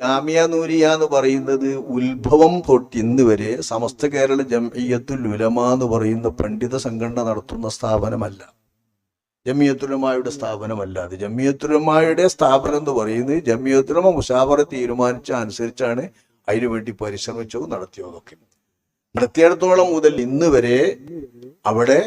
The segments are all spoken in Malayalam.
ജാമിയ നൂരിയ എന്ന് പറയുന്നത് ഉത്ഭവം തൊട്ട് ഇന്ന് വരെ സമസ്ത കേരള ജംഇയ്യത്തുൽ ഉലമ എന്ന് പറയുന്ന പണ്ഡിത സംഘടന നടത്തുന്ന സ്ഥാപനമല്ല. ജമിയത്തുലമായുടെ സ്ഥാപനമല്ല അത്. ജമിയത്തുലമായുടെ സ്ഥാപനം എന്ന് പറയുന്നത് ജമിയത്തുലമ മുഷാവറ തീരുമാനിച്ച അനുസരിച്ചാണ് അതിനുവേണ്ടി പരിശ്രമിച്ചതും നടത്തിയതൊക്കെ നടത്തിയിടത്തോളം മുതൽ ഇന്ന് വരെ അവിടെ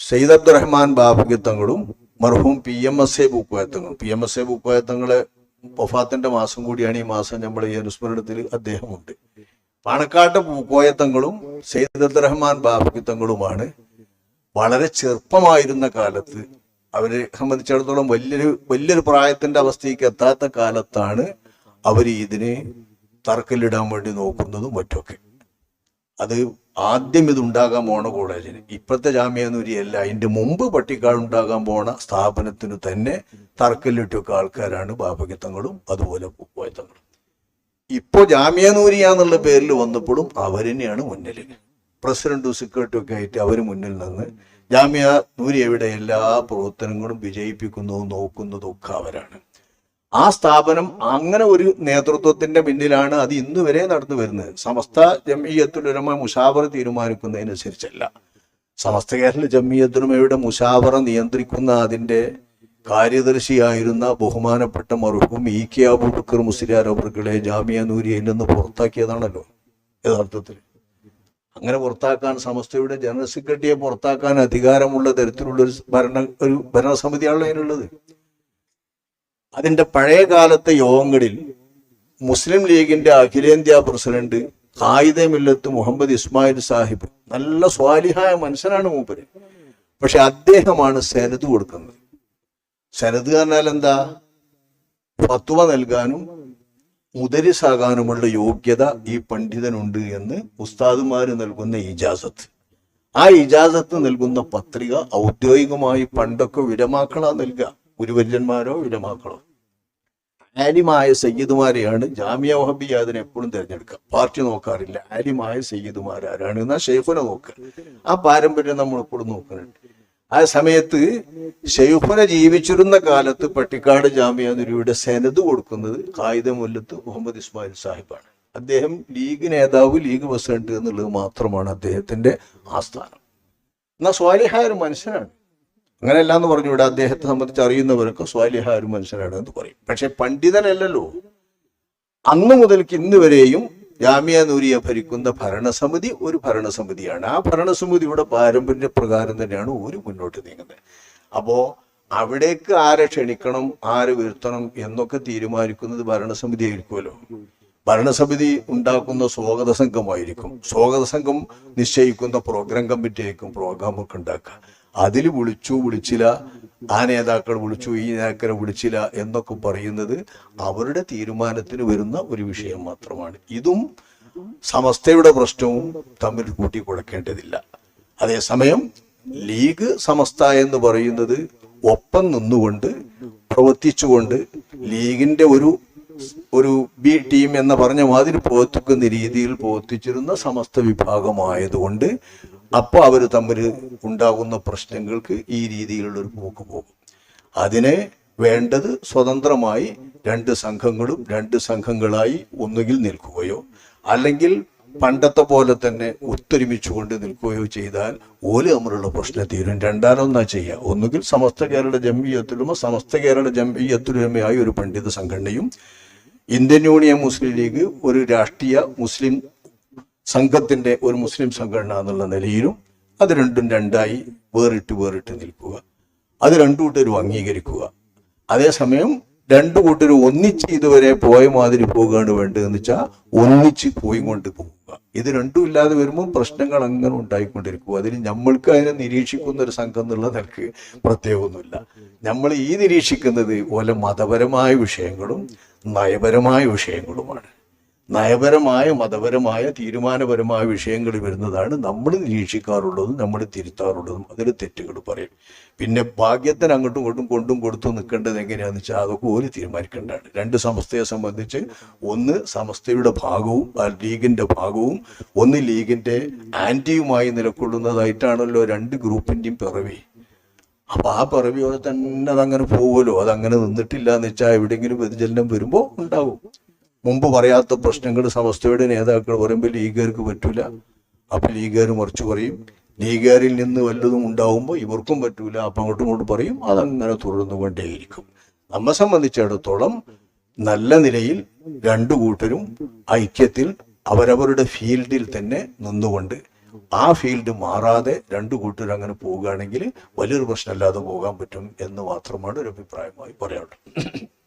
സെയ്ദ് അബ്ദുറഹ്മാൻ ബാബുഗിത്തങ്ങളും മർഹൂം പി എം എസ് എ ബുക്കുവായത്തങ്ങളും പി എം എസ് എ ബുക്കുവായത്തങ്ങളെ വഫാത്തിന്റെ മാസം കൂടിയാണ് ഈ മാസം നമ്മൾ ഈ അനുസ്മരണത്തിൽ അദ്ദേഹമുണ്ട്. പാണക്കാട്ട് പൂക്കോയത്തങ്ങളും സെയ്ദ് അബ്ദുറഹ്മാൻ ബാബുഗിത്തങ്ങളുമാണ് വളരെ ചെറുപ്പമായിരുന്ന കാലത്ത് അവരെ സംബന്ധിച്ചിടത്തോളം വലിയൊരു വലിയൊരു പ്രായത്തിന്റെ അവസ്ഥയ്ക്ക് എത്താത്ത കാലത്താണ് അവർ ഇതിനെ തറക്കല്ലിടാൻ വേണ്ടി നോക്കുന്നതും മറ്റൊക്കെ അത് ആദ്യം ഇത് ഉണ്ടാകാൻ പോണ കോളേജിന്. ഇപ്പോഴത്തെ ജാമ്യാനൂരിയല്ല അതിന്റെ മുമ്പ് പട്ടിക്കാട് ഉണ്ടാകാൻ പോണ സ്ഥാപനത്തിന് തന്നെ തറക്കല്ലിട്ടൊക്കെ ആൾക്കാരാണ് ബാബകിത്തങ്ങളും അതുപോലെ പൂക്കോയത്തങ്ങളും ഇപ്പോ ജാമ്യാനൂരിയ എന്നുള്ള പേരിൽ വന്നപ്പോഴും അവർ തന്നെയാണ് മുന്നിൽ പ്രസിഡന്റും സെക്രട്ടറിയും ഒക്കെ ആയിട്ട് അവർ മുന്നിൽ നിന്ന് ജാമ്യ നൂരിയയുടെ എല്ലാ പ്രവർത്തനങ്ങളും വിജയിപ്പിക്കുന്നതും നോക്കുന്നതും ഒക്കെ അവരാണ്. ആ സ്ഥാപനം അങ്ങനെ ഒരു നേതൃത്വത്തിന്റെ പിന്നിലാണ് അത് ഇന്ന് വരെ നടന്നു വരുന്നത്. സമസ്ത ജമീയത്തുലമ മുഷാവർ തീരുമാനിക്കുന്നതിനനുസരിച്ചല്ല. സമസ്ത കേരള ജമീയത്തുലമയുടെ മുഷാവറ നിയന്ത്രിക്കുന്ന അതിന്റെ കാര്യദർശിയായിരുന്ന ബഹുമാനപ്പെട്ട മറുഹും ഇ കെ അബൂബക്കർ മുസ്ലിയാർ അവർകളെ ജാമിയ നൂരിയയിൽ നിന്ന് പുറത്താക്കിയതാണല്ലോ യഥാർത്ഥത്തിൽ. അങ്ങനെ പുറത്താക്കാൻ സമസ്തയുടെ ജനറൽ സെക്രട്ടറിയെ പുറത്താക്കാൻ അധികാരമുള്ള തരത്തിലുള്ള ഒരു ഭരണ ഒരു ഭരണസമിതിയാണല്ലോ അതിനുള്ളത്. അതിന്റെ പഴയ കാലത്തെ യോഗങ്ങളിൽ മുസ്ലിം ലീഗിന്റെ അഖിലേന്ത്യാ പ്രസിഡന്റ് ഖായിദെ മില്ലത്ത് മുഹമ്മദ് ഇസ്മായിൽ സാഹിബ് നല്ല സ്വാലിഹായ മനുഷ്യനാണ് മൂപ്പര്. പക്ഷെ അദ്ദേഹമാണ് സനത് കൊടുക്കുന്നത്. സനത് പറഞ്ഞാൽ എന്താ? ഫത്വ നൽകാനും മുദരിസാകാനുമുള്ള യോഗ്യത ഈ പണ്ഡിതനുണ്ട് എന്ന് ഉസ്താദുമാര് നൽകുന്ന ഇജാസത്ത്. ആ ഇജാസത്ത് നൽകുന്ന പത്രിക ഔദ്യോഗികമായി പണ്ടൊക്കെ വിരമാക്കളാ നൽകുക ഗുരുവര്യന്മാരോ ഉലമാക്കളോ ആലിമായ സയ്യിദുമാരെയാണ് ജാമിയ വഹബിയ അതിനെ എപ്പോഴും തിരഞ്ഞെടുക്കുക. പാർട്ടി നോക്കാറില്ല. ആലിമായ സയ്യിദുമാർ ആരാണ് എന്നാ ഷെയ്ഖുനെ നോക്കുക. ആ പാരമ്പര്യം നമ്മൾ എപ്പോഴും നോക്കുന്നുണ്ട്. ആ സമയത്ത് ഷെയ്ഖുനെ ജീവിച്ചിരുന്ന കാലത്ത് പട്ടിക്കാട് ജാമിയ നുരിയുടെ സെനത് കൊടുക്കുന്നത് കായിദ മുല്ലത്ത് മുഹമ്മദ് ഇസ്മായിൽ സാഹിബാണ്. അദ്ദേഹം ലീഗ് നേതാവ് ലീഗ് പ്രസിഡന്റ് എന്നുള്ളത് മാത്രമാണ് അദ്ദേഹത്തിന്റെ ആസ്ഥാനം. എന്നാൽ സ്വാലിഹായ ഒരു മനുഷ്യനാണ്. അങ്ങനെയല്ല എന്ന് പറഞ്ഞു. ഇവിടെ അദ്ദേഹത്തെ സംബന്ധിച്ച് അറിയുന്നവരൊക്കെ സ്വാലിഹ ഒരു മനുഷ്യനാണ് എന്ന് പറയും. പക്ഷെ പണ്ഡിതനല്ലല്ലോ. അന്ന് മുതൽക്ക് ഇന്ന് വരെയും ജാമ്യ നൂരിയെ ഭരിക്കുന്ന ഭരണസമിതി ഒരു ഭരണസമിതിയാണ്. ആ ഭരണസമിതിയുടെ പാരമ്പര്യ പ്രകാരം തന്നെയാണ് ഒരു മുന്നോട്ട് നീങ്ങുന്നത്. അപ്പോ അവിടേക്ക് ആരെ ക്ഷണിക്കണം ആര് വീഴ്ത്തണം എന്നൊക്കെ തീരുമാനിക്കുന്നത് ഭരണസമിതി ആയിരിക്കുമല്ലോ ഭരണസമിതി ഉണ്ടാക്കുന്ന സ്വാഗത സംഘമായിരിക്കും. സ്വാഗത സംഘം നിശ്ചയിക്കുന്ന പ്രോഗ്രാം കമ്മിറ്റി ആയിരിക്കും പ്രോഗ്രാം ഒക്കെ ഉണ്ടാക്കുക. അതിൽ വിളിച്ചു വിളിച്ചില്ല. ആ നേതാക്കൾ വിളിച്ചു ഈ നേതാക്കളെ വിളിച്ചില്ല എന്നൊക്കെ പറയുന്നത് അവരുടെ തീരുമാനത്തിന് വരുന്ന ഒരു വിഷയം മാത്രമാണ്. ഇതും സമസ്തയുടെ പ്രശ്നവും തമ്മിൽ കൂട്ടിക്കൊടുക്കേണ്ടതില്ല. അതേസമയം ലീഗ് സമസ്ത എന്ന് പറയുന്നത് ഒപ്പം നിന്നുകൊണ്ട് പ്രവർത്തിച്ചുകൊണ്ട് ലീഗിന്റെ ഒരു ഒരു ബി ടീം എന്ന പറഞ്ഞ മാതിരി പ്രവർത്തിക്കുന്ന രീതിയിൽ പ്രവർത്തിച്ചിരുന്ന സമസ്ത വിഭാഗമായതുകൊണ്ട് അപ്പോൾ അവർ തമ്മിൽ ഉണ്ടാകുന്ന പ്രശ്നങ്ങൾക്ക് ഈ രീതിയിലുള്ള ഒരു പോക്ക് പോകും. അതിനെ വേണ്ടത് സ്വതന്ത്രമായി രണ്ട് സംഘങ്ങളും രണ്ട് സംഘങ്ങളായി ഒന്നുകിൽ നിൽക്കുകയോ അല്ലെങ്കിൽ പണ്ടത്തെ പോലെ തന്നെ ഒത്തൊരുമിച്ചുകൊണ്ട് നിൽക്കുകയോ ചെയ്താൽ ഓൽ തമ്മിലുള്ള പ്രശ്നം തീരും. രണ്ടാലൊന്നാ ചെയ്യുക ഒന്നുകിൽ സമസ്ത കേരള ജംഇയ്യത്തുലുമ സമസ്ത കേരള ജംഇയ്യത്തുലുമയായ ഒരു പണ്ഡിത സംഘടനയും ഇന്ത്യൻ യൂണിയൻ മുസ്ലിം ലീഗ് ഒരു രാഷ്ട്രീയ മുസ്ലിം സംഘത്തിന്റെ ഒരു മുസ്ലിം സംഘടന എന്നുള്ള നിലയിലും അത് രണ്ടും രണ്ടായി വേറിട്ട് വേറിട്ട് നിൽക്കുക. അത് രണ്ടു കൂട്ടരും അംഗീകരിക്കുക. അതേസമയം രണ്ടു കൂട്ടരും ഒന്നിച്ച് ഇതുവരെ പോയ മാതിരി പോകുകയാണ് വേണ്ടതെന്ന് വെച്ചാൽ ഒന്നിച്ച് പോയി കൊണ്ട് പോവുക. ഇത് രണ്ടും ഇല്ലാതെ വരുമ്പോൾ പ്രശ്നങ്ങൾ അങ്ങനെ ഉണ്ടായിക്കൊണ്ടിരിക്കും. അതിന് നമ്മൾക്ക് അതിനെ നിരീക്ഷിക്കുന്ന ഒരു സംഘം എന്നുള്ള നിലയ്ക്ക് പ്രത്യേകമൊന്നുമില്ല. നമ്മൾ ഈ നിരീക്ഷിക്കുന്നത് പോലെ മതപരമായ വിഷയങ്ങളും നയപരമായ വിഷയങ്ങളുമാണ്. നയപരമായ മതപരമായ തീരുമാനപരമായ വിഷയങ്ങൾ വരുന്നതാണ് നമ്മൾ നിരീക്ഷിക്കാറുള്ളതും നമ്മൾ തിരുത്താറുള്ളതും. അതിൽ തെറ്റുകൾ പറയും. പിന്നെ ഭാഗ്യത്തിന് അങ്ങോട്ടും ഇങ്ങോട്ടും കൊണ്ടും കൊടുത്തും നിൽക്കേണ്ടത് എങ്ങനെയാന്ന് വെച്ചാൽ അതൊക്കെ ഒരു തീരുമാനിക്കേണ്ടതാണ്. രണ്ട് സമസ്തയെ സംബന്ധിച്ച് ഒന്ന് സമസ്തയുടെ ഭാഗവും ലീഗിന്റെ ഭാഗവും ഒന്ന് ലീഗിന്റെ ആന്റിയുമായി നിലകൊള്ളുന്നതായിട്ടാണല്ലോ രണ്ട് ഗ്രൂപ്പിന്റെയും പിറവി. അപ്പൊ ആ പിറവിയോടെ തന്നെ അതങ്ങനെ പോകുമല്ലോ അതങ്ങനെ നിന്നിട്ടില്ല എന്ന് വെച്ചാൽ എവിടെയെങ്കിലും വ്യതിചലനം വരുമ്പോൾ ഉണ്ടാവും. മുമ്പ് പറയാത്ത പ്രശ്നങ്ങൾ സമസ്തയുടെ നേതാക്കൾ പറയുമ്പോൾ ലീഗുകാർക്ക് പറ്റൂല. അപ്പൊ ലീഗുകാർ മറിച്ച് പറയും. ലീഗുകാരിൽ നിന്ന് വല്ലതും ഉണ്ടാവുമ്പോൾ ഇവർക്കും പറ്റൂല. അപ്പം അങ്ങോട്ടും ഇങ്ങോട്ടും പറയും. അതങ്ങനെ തുടർന്നു കൊണ്ടേയിരിക്കും നമ്മെ സംബന്ധിച്ചിടത്തോളം നല്ല നിലയിൽ രണ്ടു കൂട്ടരും ഐക്യത്തിൽ അവരവരുടെ ഫീൽഡിൽ തന്നെ നിന്നുകൊണ്ട് ആ ഫീൽഡ് മാറാതെ രണ്ടു കൂട്ടരും അങ്ങനെ പോവുകയാണെങ്കിൽ വലിയൊരു പ്രശ്നമില്ലാതെ പോകാൻ പറ്റും എന്ന് മാത്രമാണ് ഒരു അഭിപ്രായമായി പറയാനുള്ളത്.